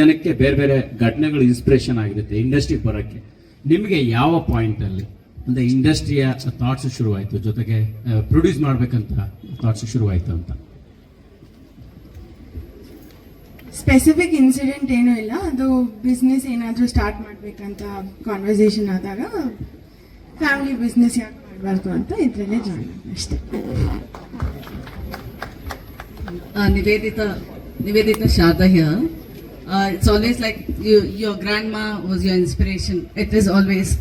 ಜನಕ್ಕೆ ಬೇರೆ ಬೇರೆ ಘಟನೆಗಳು ಇನ್ಸ್ಪಿರೇಷನ್ ಆಗಿರುತ್ತೆ ಇಂಡಸ್ಟ್ರಿಗೆ ಬರೋಕ್ಕೆ. ನಿಮಗೆ ಯಾವ ಪಾಯಿಂಟ್ ಅಲ್ಲಿ? ಅಂದ್ರೆ ಇಂಡಸ್ಟ್ರಿಯ ಥಾಟ್ಸ್ ಶುರುವಾಯಿತು ಜೊತೆಗೆ ಪ್ರೊಡ್ಯೂಸ್ ಮಾಡ್ಬೇಕಂತ ಥಾಟ್ಸ್ ಶುರುವಾಯಿತು ಅಂತ. ಸ್ಪೆಸಿಫಿಕ್ ಇನ್ಸಿಡೆಂಟ್ ಏನೂ ಇಲ್ಲ ಅದು ಬಿಸ್ನೆಸ್ ಏನಾದರೂ ಸ್ಟಾರ್ಟ್ ಮಾಡಬೇಕಂತ ಕಾನ್ವರ್ಸೇಷನ್ ಆದಾಗ ಫ್ಯಾಮಿಲಿ ಬಿಸ್ನೆಸ್ ಯಾಕೆ ಮಾಡಬಾರ್ದು ಅಂತ ಇದರಲ್ಲೇ ಜಾಯ್ನ್ ಅಷ್ಟೇ. Nivedita Nivedita Sharada. Uh, it's always like you, your grandma was your inspiration. It is always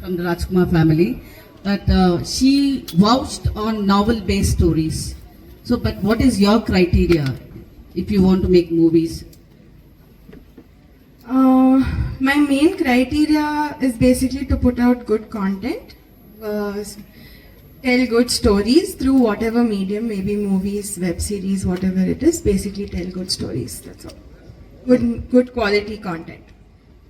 from the Rajkumar family. But uh, she vouched on novel-based stories. So, but what is your criteria if you want to make movies? Uh, my main criteria is basically to put out good content, uh, tell good stories through whatever medium, maybe movies, web series, whatever it is. Basically, tell good stories. That's all. Good, good quality content.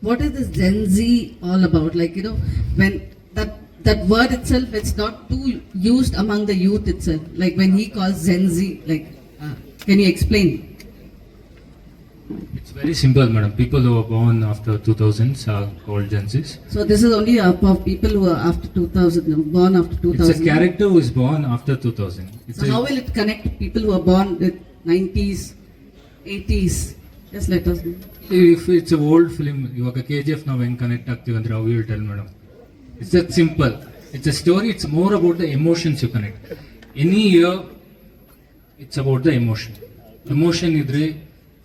What is this Gen Z all about? Like you know, when that that word itself, it's not too used among the youth itself. Like when he calls Gen Z, like, uh, can you explain? It's very simple, madam. People who are born after 2000s are called Gen Zs. So this is only uh, for people who are after 2000, born after 2000. It's a character who is born after 2000. It's So how will it connect people who are born with 90s, 80s? Just let us know. if it's a old film, ಇವಾಗ K G F ನಾವು ಹೆಂಗ್ connect ಆಗ್ತೀವಿ ಅಂದ್ರೆ how tell tell madam it's at simple it's a story it's more about the emotions you connect any year it's about the emotion emotion ಇದ್ರೆ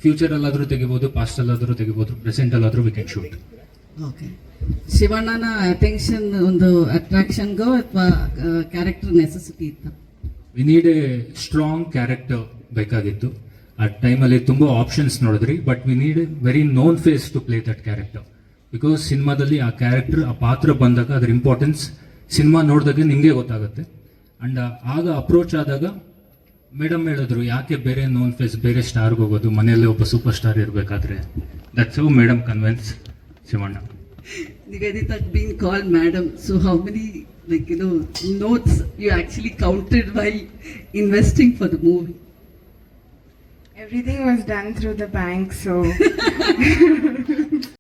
future ಅಲ್ಲಾದ್ರೂ ತೆಗಿಬೋದು past ಅಲ್ಲಾದ್ರೂ ತೆಗಿಬೋದು ಪ್ರೆಸೆಂಟ್ ಅಲ್ಲಾದ್ರೂ ವಿ ಕ್ಯಾನ್ ಶೂಟ್ ಓಕೆ ಶಿವಣ್ಣನ attention ಒಂದು ಅಟ್ರಾಕ್ಷನ್ಗೋ ಅಥವಾ ಕ್ಯಾರೆಕ್ಟರ್ ನೆಸೆಸಿಟಿ ಇತ್ತು? We need a strong character ಬೇಕಾಗಿತ್ತು ಆ ಟೈಮಲ್ಲಿ ತುಂಬ ಆಪ್ಷನ್ಸ್ ನೋಡಿದ್ರಿ but we need very known face to play that character because ಸಿನಿಮಾದಲ್ಲಿ ಆ ಕ್ಯಾರೆಕ್ಟರ್ ಆ ಪಾತ್ರ ಬಂದಾಗ ಅದ್ರ ಇಂಪಾರ್ಟೆನ್ಸ್ ಸಿನಿಮಾ ನೋಡಿದಾಗ ನಿಮಗೆ ಗೊತ್ತಾಗುತ್ತೆ ಅಂಡ್ ಆಗ ಅಪ್ರೋಚ್ ಆದಾಗ ಮೇಡಮ್ ಹೇಳಿದ್ರು, ಯಾಕೆ ಬೇರೆ ನೋನ್ ಫೇಸ್ ಬೇರೆ ಸ್ಟಾರ್ಗೆ ಹೋಗೋದು ಮನೆಯಲ್ಲೇ ಒಬ್ಬ ಸೂಪರ್ ಸ್ಟಾರ್ ಇರಬೇಕಾದ್ರೆ that's how madam convince Shivanna Nivedita being called madam. So how many, like, you know, notes you actually counted while investing for the movie? Everything was done through the bank, so